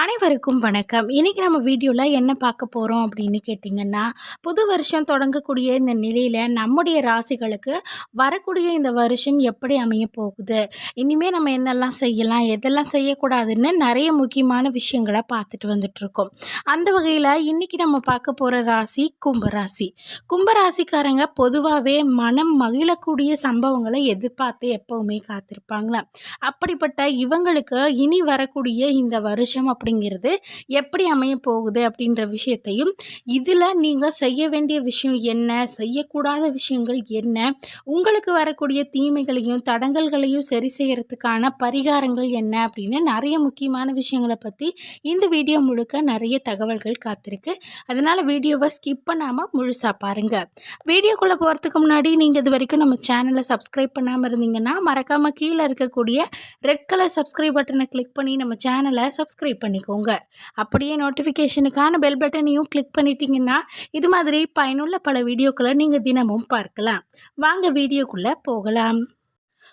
அனைவருக்கும் வணக்கம். இன்றைக்கி நம்ம வீடியோவில் என்ன பார்க்க போகிறோம் அப்படின்னு கேட்டிங்கன்னா புது வருஷம் தொடங்கக்கூடிய இந்த நிலையில் நம்முடைய ராசிகளுக்கு வரக்கூடிய இந்த வருஷம் எப்படி அமைய போகுது? இனிமேல் நம்ம என்னெல்லாம் செய்யலாம் எதெல்லாம் செய்யக்கூடாதுன்னு நிறைய முக்கியமான விஷயங்களை பார்த்துட்டு வந்துட்ருக்கோம் அந்த வகையில் இன்றைக்கி நம்ம பார்க்க போகிற ராசி கும்பராசி. கும்பராசிக்காரங்க பொதுவாகவே மனம் மகிழக்கூடிய சம்பவங்களை எதிர்பார்த்து எப்போவுமே காத்திருப்பாங்களா அப்படிப்பட்ட இவங்களுக்கு இனி வரக்கூடிய இந்த வருஷம் அப்படி அப்படிங்கிறது எப்படி அமைய போகுது அப்படின்ற விஷயத்தையும் இதில் நீங்கள் செய்ய வேண்டிய விஷயம் என்ன செய்யக்கூடாத விஷயங்கள் என்ன உங்களுக்கு வரக்கூடிய தீமைகளையும் தடங்கல்களையும் சரி செய்கிறதுக்கான பரிகாரங்கள் என்ன அப்படின்னு நிறைய முக்கியமான விஷயங்களை பற்றி இந்த வீடியோ முழுக்க நிறைய தகவல்கள் காத்திருக்கு. அதனால் வீடியோவை ஸ்கிப் பண்ணாமல் முழுசாக பாருங்கள் வீடியோக்குள்ளே போகிறதுக்கு முன்னாடி நீங்கள் இது வரைக்கும் நம்ம சேனலை சப்ஸ்கிரைப் பண்ணாமல் இருந்தீங்கன்னா மறக்காமல் கீழே இருக்கக்கூடிய ரெட் கலர் சப்ஸ்கிரைப் பட்டனை கிளிக் பண்ணி நம்ம சேனலை சப்ஸ்கிரைப் பண்ணிக்கோங்க. அப்படியே நோட்டிஃபிகேஷனுக்கான பெல் பட்டனையும் கிளிக் பண்ணிட்டீங்கன்னா இது மாதிரி பயனுள்ள பல வீடியோக்களை நீங்கள் தினமும் பார்க்கலாம். வாங்க வீடியோக்குள்ளே போகலாம்.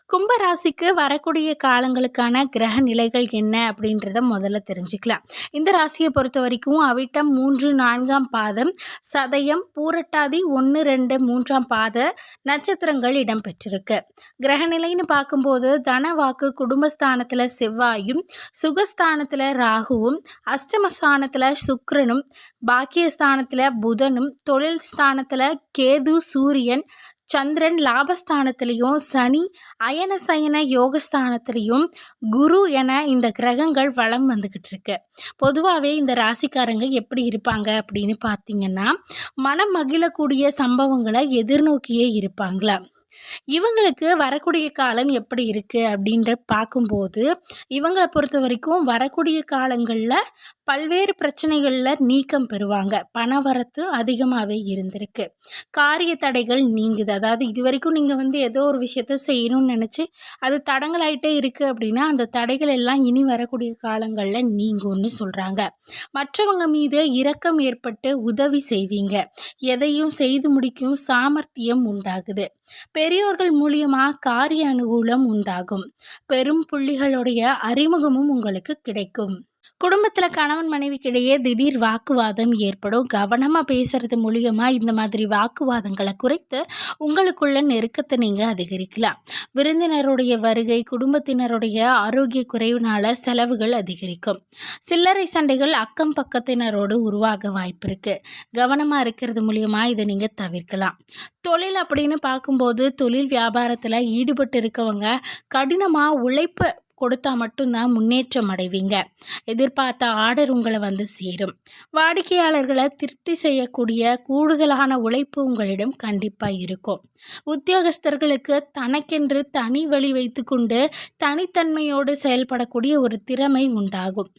கும்பராசிக்கு வரக்கூடிய காலங்களுக்கான கிரக நிலைகள் என்ன அப்படின்றத முதல்ல தெரிஞ்சுக்கலாம். இந்த ராசியை பொறுத்த வரைக்கும் அவிட்டம் மூன்று நான்காம் பாதம் சதயம் பூரட்டாதி ஒன்று ரெண்டு மூன்றாம் பாத நட்சத்திரங்கள் இடம்பெற்றிருக்கு. கிரகநிலைன்னு பார்க்கும்போது தன வாக்கு குடும்பஸ்தானத்தில் செவ்வாயும் சுகஸ்தானத்தில் ராகுவும் அஷ்டமஸ்தானத்தில் சுக்ரனும் பாக்கியஸ்தானத்தில் புதனும் தொழில் ஸ்தானத்தில் கேது சூரியன் சந்திரன் லாபஸ்தானத்திலையும் சனி அயன சயன யோகஸ்தானத்திலையும் குரு என இந்த கிரகங்கள் வளம் வந்துக்கிட்டு இருக்கு. பொதுவாகவே இந்த ராசிக்காரங்க எப்படி இருப்பாங்க அப்படின்னு பார்த்தீங்கன்னா மனம் மகிழக்கூடிய சம்பவங்களை எதிர்நோக்கியே இருப்பாங்களா. இவங்களுக்கு வரக்கூடிய காலம் எப்படி இருக்குது அப்படின்ற பார்க்கும்போது இவங்களை பொறுத்த வரைக்கும் வரக்கூடிய காலங்களில் பல்வேறு பிரச்சனைகளில் நீக்கம் பெறுவாங்க. பண வரத்து அதிகமாகவே இருந்திருக்கு. காரிய தடைகள் நீங்குது. அதாவது இது வரைக்கும் நீங்கள் வந்து ஏதோ ஒரு விஷயத்த செய்யணும்னு நினச்சி அது தடங்களாயிட்டே இருக்குது அப்படின்னா அந்த தடைகள் எல்லாம் இனி வரக்கூடிய காலங்களில் நீங்கும்னு சொல்கிறாங்க மற்றவங்க மீது இரக்கம் ஏற்பட்டு உதவி செய்வீங்க. எதையும் செய்து முடிக்கும் சாமர்த்தியம் உண்டாகுது. பெரியோர்கள் மூலியமாக காரிய அனுகூலம் உண்டாகும். பெரும் புள்ளிகளுடைய அறிமுகமும் உங்களுக்கு கிடைக்கும். குடும்பத்தில் கணவன் மனைவிக்கிடையே திடீர் வாக்குவாதம் ஏற்படும். கவனமாக பேசுகிறது மூலியமாக இந்த மாதிரி வாக்குவாதங்களை குறைத்து உங்களுக்குள்ள நெருக்கத்தை நீங்கள் அதிகரிக்கலாம். விருந்தினருடைய வருகை குடும்பத்தினருடைய ஆரோக்கிய குறைவினால் செலவுகள் அதிகரிக்கும். சில்லறை சண்டைகள் அக்கம் பக்கத்தினரோடு உருவாக வாய்ப்பு இருக்குது கவனமாக இருக்கிறது மூலியமாக இதை நீங்கள் தவிர்க்கலாம். தொழில் அப்படின்னு பார்க்கும்போது தொழில் வியாபாரத்தில் ஈடுபட்டு இருக்கவங்க கடினமாக உழைப்பு கொடுத்தா மட்டும்தான் முன்னேற்றம் அடைவீங்க. எதிர்பார்த்த ஆர்டர் உங்களை வந்து சேரும். வாடிக்கையாளர்களை திருப்தி செய்யக்கூடிய கூடுதலான உழைப்பு உங்களிடம் கண்டிப்பாக இருக்கும். உத்தியோகஸ்தர்களுக்கு தனக்கென்று தனி வழி வைத்துக்கொண்டு தனித்தன்மையோடு செயல்படக்கூடிய ஒரு திறமை உண்டாகும்.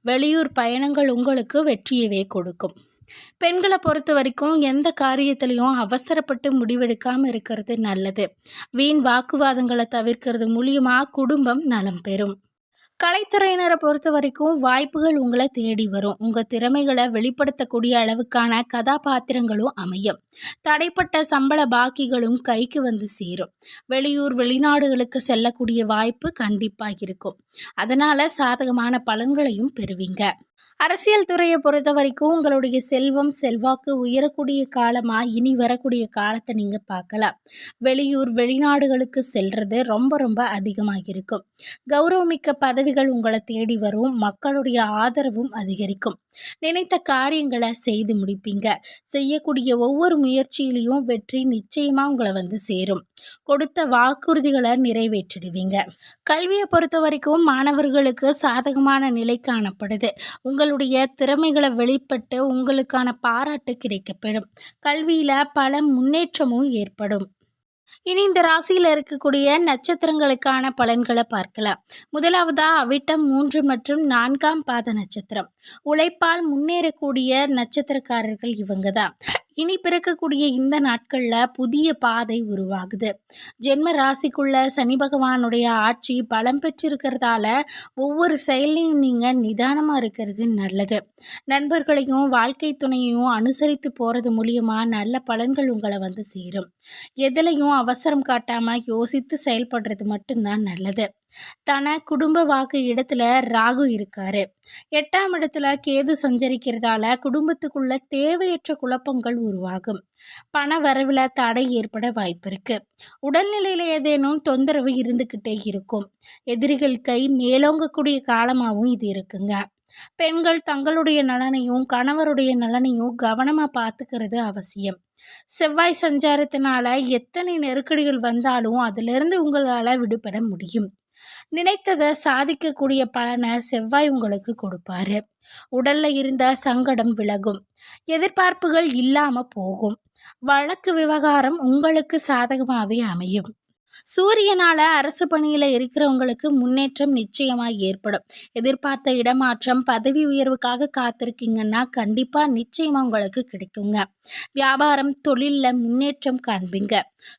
வெளியூர் பயணங்கள் உங்களுக்கு வெற்றியவே கொடுக்கும். பெண்களை பொறுத்த வரைக்கும் எந்த காரியத்திலையும் அவசரப்பட்டு முடிவெடுக்காமல் இருக்கிறது நல்லது. வீண் வாக்குவாதங்களை தவிர்க்கிறது மூலியமாக குடும்பம் நலம் பெறும். கலைத்துறையினரை பொறுத்த வரைக்கும் வாய்ப்புகள் உங்களை தேடி வரும். உங்கள் திறமைகளை வெளிப்படுத்தக்கூடிய அளவுக்கான கதாபாத்திரங்களும் அமையும். தடைப்பட்ட சம்பள பாக்கிகளும் கைக்கு வந்து சேரும். வெளியூர் வெளிநாடுகளுக்கு செல்லக்கூடிய வாய்ப்பு கண்டிப்பாக இருக்கும். அதனால் சாதகமான பலன்களையும் பெறுவீங்க. அரசியல் துறையை பொறுத்த வரைக்கும் உங்களுடைய செல்வம் செல்வாக்கு உயரக்கூடிய காலமாக இனி வரக்கூடிய காலத்தை நீங்கள் பார்க்கலாம். வெளியூர் வெளிநாடுகளுக்கு செல்றது ரொம்ப ரொம்ப அதிகமாக இருக்கும். கௌரவமிக்க பதவிகள் உங்களை தேடி வரும். மக்களுடைய ஆதரவும் அதிகரிக்கும். நினைத்த காரியங்களை செய்து முடிப்பீங்க. செய்யக்கூடிய ஒவ்வொரு முயற்சியிலையும் வெற்றி நிச்சயமாக உங்களை வந்து சேரும். கொடுத்த வாக்குறுதிகளை நிறைவேற்றிடுவீங்க. கல்வியை பொறுத்த வரைக்கும் மாணவர்களுக்கு சாதகமான நிலை காணப்படுது. உங்கள் உங்களுடைய திறமைகளை வெளிப்பட்டு உங்களுக்கான பாராட்டு கிடைக்கப்படும் கல்வியில் பல முன்னேற்றமும் ஏற்படும். இனி இந்த ராசியில் இருக்கக்கூடிய நட்சத்திரங்களுக்கான பலன்களை பார்க்கலாம். முதலாவதாக அவிட்டம் மூன்று மற்றும் நான்காம் பாத நட்சத்திரம். உழைப்பால் முன்னேறக்கூடிய நட்சத்திரக்காரர்கள் இவங்க தான் இனி பிறக்கக்கூடிய இந்த நாட்களில் புதிய பாதை உருவாகுது. ஜென்ம ராசிக்குள்ள சனி பகவானுடைய ஆட்சி பலம் பெற்றிருக்கிறதால ஒவ்வொரு செயலையும் நீங்கள் நிதானமாக இருக்கிறது நல்லது. நண்பர்களையும் வாழ்க்கை துணையையும் அனுசரித்து போகிறது மூலியமாக நல்ல பலன்கள் உங்களை வந்து சேரும். எதுலையும் அவசரம் காட்டாமல் யோசித்து செயல்படுறது மட்டும்தான் நல்லது. தன குடும்ப வாக்கு இடத்துல ராகு இருக்காரு. எட்டாம் இடத்துல கேது சஞ்சரிக்கிறதால குடும்பத்துக்குள்ள தேவையற்ற குழப்பங்கள் உருவாகும். பண வரவில் தடை ஏற்பட வாய்ப்பு இருக்கு. உடல்நிலையில் ஏதேனும் தொந்தரவு இருந்துக்கிட்டே இருக்கும். எதிரிகள் கை மேலோங்கக்கூடிய காலமாகவும் இது இருக்குங்க. பெண்கள் தங்களுடைய நலனையும் கணவருடைய நலனையும் கவனமாக பார்த்துக்கிறது அவசியம். செவ்வாய் சஞ்சாரத்தினால எத்தனை நெருக்கடிகள் வந்தாலும் அதிலிருந்து உங்களால் விடுபட முடியும். நினைத்ததை சாதிக்கக்கூடிய பலனை செவ்வாய் உங்களுக்கு கொடுப்பாரு. உடல்ல இருந்த சங்கடம் விலகும். எதிர்பார்ப்புகள் இல்லாம போகும். வழக்கு விவகாரம் உங்களுக்கு சாதகமாகவே அமையும். சூரியனால அரசு பணியில் இருக்கிறவங்களுக்கு முன்னேற்றம் நிச்சயமாக ஏற்படும். எதிர்பார்த்த இடமாற்றம் பதவி உயர்வுக்காக காத்திருக்கீங்கன்னா கண்டிப்பாக நிச்சயமாக உங்களுக்கு கிடைக்குங்க. வியாபாரம் தொழிலில் முன்னேற்றம் காண்பீங்க.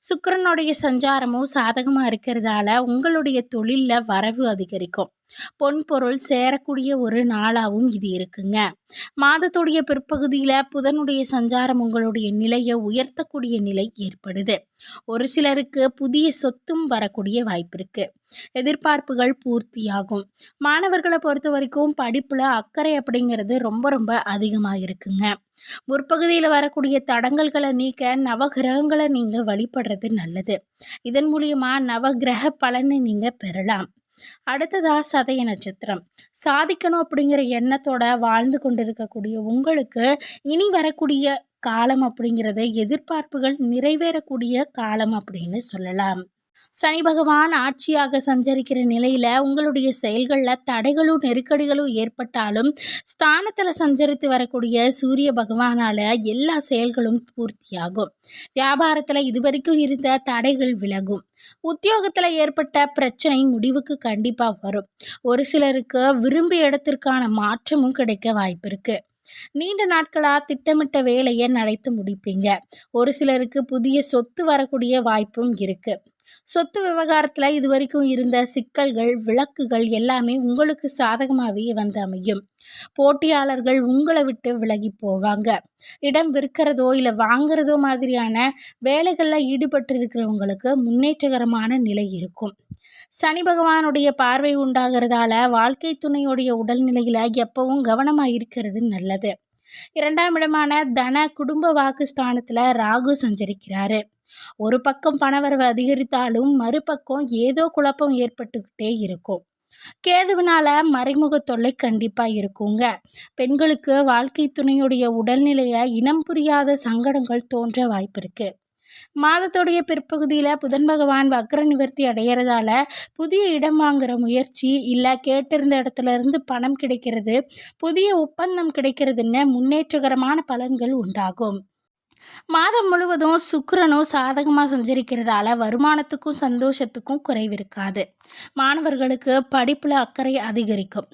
சுக்கரனுடைய சஞ்சாரமும் சாதகமாக இருக்கிறதால உங்களுடைய தொழிலில் வரவு அதிகரிக்கும். பொன் பொருள் சேரக்கூடிய ஒரு நாளாகவும் இது இருக்குங்க. மாதத்துடைய பிற்பகுதியில் புதனுடைய சஞ்சாரம் உங்களுடைய நிலையை உயர்த்தக்கூடிய நிலை ஏற்படுது. ஒரு சிலருக்கு புதிய சொத்தும் வரக்கூடிய வாய்ப்பு இருக்கு. எதிர்பார்ப்புகள் பூர்த்தியாகும். மாணவர்களை பொறுத்த வரைக்கும் படிப்பில் அக்கறை அப்படிங்கிறது ரொம்ப ரொம்ப அதிகமாக இருக்குங்க. முற்பகுதியில் வரக்கூடிய தடங்கல்களை நீக்க நவகிரகங்களை நீங்கள் வழிபடுறது நல்லது. இதன் மூலியமாக நவகிரக பலனை நீங்கள் பெறலாம். அடுத்ததா சதய நட்சத்திரம். சாதிக்கணும் அப்படிங்கிற எண்ணத்தோட வாழ்ந்து கொண்டிருக்கக்கூடிய உங்களுக்கு இனி வரக்கூடிய காலம் அப்படிங்கிறது எதிர்பார்ப்புகள் நிறைவேறக்கூடிய காலம் அப்படின்னு சொல்லலாம். சனி பகவான் ஆட்சியாக சஞ்சரிக்கிற நிலையில் உங்களுடைய செயல்களில் தடைகளும் நெருக்கடிகளும் ஏற்பட்டாலும் ஸ்தானத்தில் சஞ்சரித்து வரக்கூடிய சூரிய பகவானால் எல்லா செயல்களும் பூர்த்தியாகும். வியாபாரத்தில் இதுவரைக்கும் இருந்த தடைகள் விலகும். உத்தியோகத்தில் ஏற்பட்ட பிரச்சனை முடிவுக்கு கண்டிப்பாக வரும். ஒரு சிலருக்கு விரும்பிய இடத்திற்கான மாற்றமும் கிடைக்க வாய்ப்பு இருக்குது நீண்ட நாட்களாக திட்டமிட்ட வேலையை நடத்து முடிப்பீங்க. ஒரு சிலருக்கு புதிய சொத்து வரக்கூடிய வாய்ப்பும் இருக்குது சொத்து விவகாரத்தில் இது வரைக்கும் இருந்த சிக்கல்கள் விளக்குகள் எல்லாமே உங்களுக்கு சாதகமாகவே வந்து அமையும். போட்டியாளர்கள் உங்களை விட்டு விலகி போவாங்க. இடம் விற்கிறதோ இல்லை வாங்குறதோ மாதிரியான வேலைகளில் ஈடுபட்டு இருக்கிறவங்களுக்கு முன்னேற்றகரமான நிலை இருக்கும். சனி பகவானுடைய பார்வை உண்டாகிறதால வாழ்க்கை துணையுடைய உடல்நிலையில் எப்பவும் கவனமாக இருக்கிறது நல்லது. இரண்டாம் இடமான தன குடும்ப வாக்கு ஸ்தானத்தில் ராகு சஞ்சரிக்கிறாரு. ஒரு பக்கம் பணவரவு அதிகரித்தாலும் மறுபக்கம் ஏதோ குழப்பம் ஏற்பட்டுக்கிட்டே இருக்கும். கேதுவினால மறைமுக தொல்லை கண்டிப்பாக இருக்குங்க. பெண்களுக்கு வாழ்க்கை துணையுடைய உடல்நிலையில இனம் புரியாத சங்கடங்கள் தோன்ற வாய்ப்பு இருக்கு மாதத்துடைய பிற்பகுதியில் புதன் பகவான் வக்ர நிவர்த்தி அடைகிறதால புதிய இடம் வாங்குற முயற்சி இல்லை கேட்டிருந்த இடத்துல இருந்து பணம் கிடைக்கிறது புதிய ஒப்பந்தம் கிடைக்கிறதுன்னு முன்னேற்றகரமான பலன்கள் உண்டாகும். மாதம் முழுவதும் சுக்கரனும் சாதகமாக சஞ்சரிக்கிறதால வருமானத்துக்கும் சந்தோஷத்துக்கும் குறைவிருக்காது. மாணவர்களுக்கு படிப்பில் அக்கறை அதிகரிக்கும்.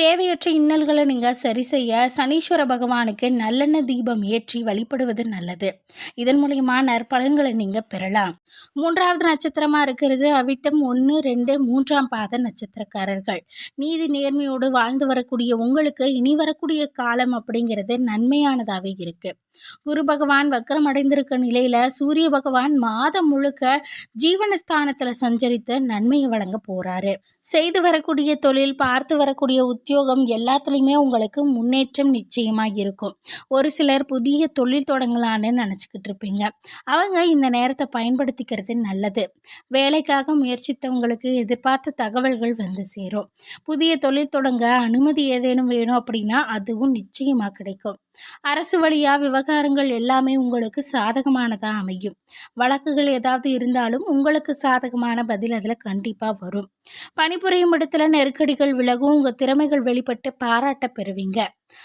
தேவையற்ற இன்னல்களை நீங்கள் சரி செய்ய சனீஸ்வர பகவானுக்கு நல்லெண்ணெய் தீபம் ஏற்றி வழிபடுவது நல்லது. இதன் மூலியமா நற்பலன்களை நீங்கள் பெறலாம். மூன்றாவது நட்சத்திரமாக இருக்கிறது அவிட்டம் ஒன்று ரெண்டு மூன்றாம் பாத நட்சத்திரக்காரர்கள். நீதி நேர்மையோடு வாழ்ந்து வரக்கூடிய உங்களுக்கு இனி வரக்கூடிய காலம் அப்படிங்கிறது நன்மையானதாகவே இருக்குது குரு பகவான் வக்கரம் அடைந்திருக்க நிலையில் சூரிய பகவான் மாதம் முழுக்க ஜீவனஸ்தானத்தில் சஞ்சரித்து நன்மையை வழங்க போகிறாரு செய்து வரக்கூடிய தொழில் பார்த்து வரக்கூடிய உத்தியோகம் எல்லாத்துலேயுமே உங்களுக்கு முன்னேற்றம் நிச்சயமாக இருக்கும். ஒரு சிலர் புதிய தொழில் தொடங்கலான்னு நினச்சிக்கிட்டு இருப்பீங்க. அவங்க இந்த நேரத்தை பயன்படுத்திக்கிறது நல்லது. வேலைக்காக முயற்சித்தவங்களுக்கு எதிர்பார்த்த தகவல்கள் வந்து சேரும். புதிய தொழில் தொடங்க அனுமதி ஏதேனும் வேணும் அப்படின்னா அதுவும் நிச்சயமாக கிடைக்கும். அரசு வழியாக விவகாரங்கள் எல்லாமே உங்களுக்கு சாதகமானதாக அமையும். வழக்குகள் ஏதாவது இருந்தாலும் உங்களுக்கு சாதகமான பதில் அதில் கண்டிப்பாக வரும். பணிபுரியும் இடத்துல நெருக்கடிகள் விலகும் உங்கள் திறமைகள் வெளிப்பட்டு பாராட்ட பெறுவீங்க.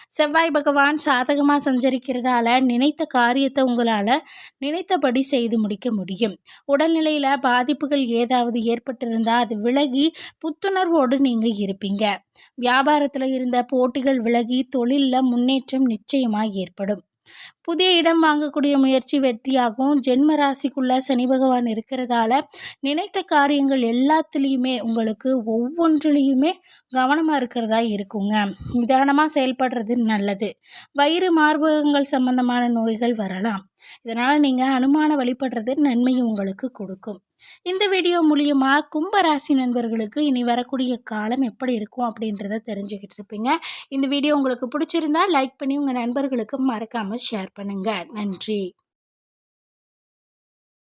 செவ்வாய் பகவான் சாதகமாக சஞ்சரிக்கிறதால நினைத்த காரியத்தை உங்களால் நினைத்தபடி செய்து முடிக்க முடியும். உடல்நிலையில் பாதிப்புகள் ஏதாவது ஏற்பட்டிருந்தால் அது விலகி புத்துணர்வோடு நீங்கள் இருப்பீங்க. வியாபாரத்தில் இருந்த போட்டிகள் விலகி தொழிலில் முன்னேற்றம் நிச்சயமாக ஏற்படும். புதிய இடம் வாங்கக்கூடிய முயற்சி வெற்றியாகும். ஜென்ம ராசிக்குள்ள சனி பகவான் இருக்கிறதால நினைத்த காரியங்கள் எல்லாத்துலேயுமே உங்களுக்கு ஒவ்வொன்றுலேயுமே கவனமாக இருக்கிறதா இருக்குங்க. நிதானமாக செயல்படுறது நல்லது. வயிறு மார்பகங்கள் சம்பந்தமான நோய்கள் வரலாம். இதனால் நீங்கள் அனுமான வழிபடுறது நன்மையை உங்களுக்கு கொடுக்கும். இந்த வீடியோ மூலியமா கும்பராசி நண்பர்களுக்கு இனி வரக்கூடிய காலம் எப்படி இருக்கும் அப்படின்றத தெரிஞ்சுக்கிட்டு இருப்பீங்க. இந்த வீடியோ உங்களுக்கு பிடிச்சிருந்தா லைக் பண்ணி உங்கள் நண்பர்களுக்கு மறக்காமல் ஷேர் பண்ணுங்கள் நன்றி.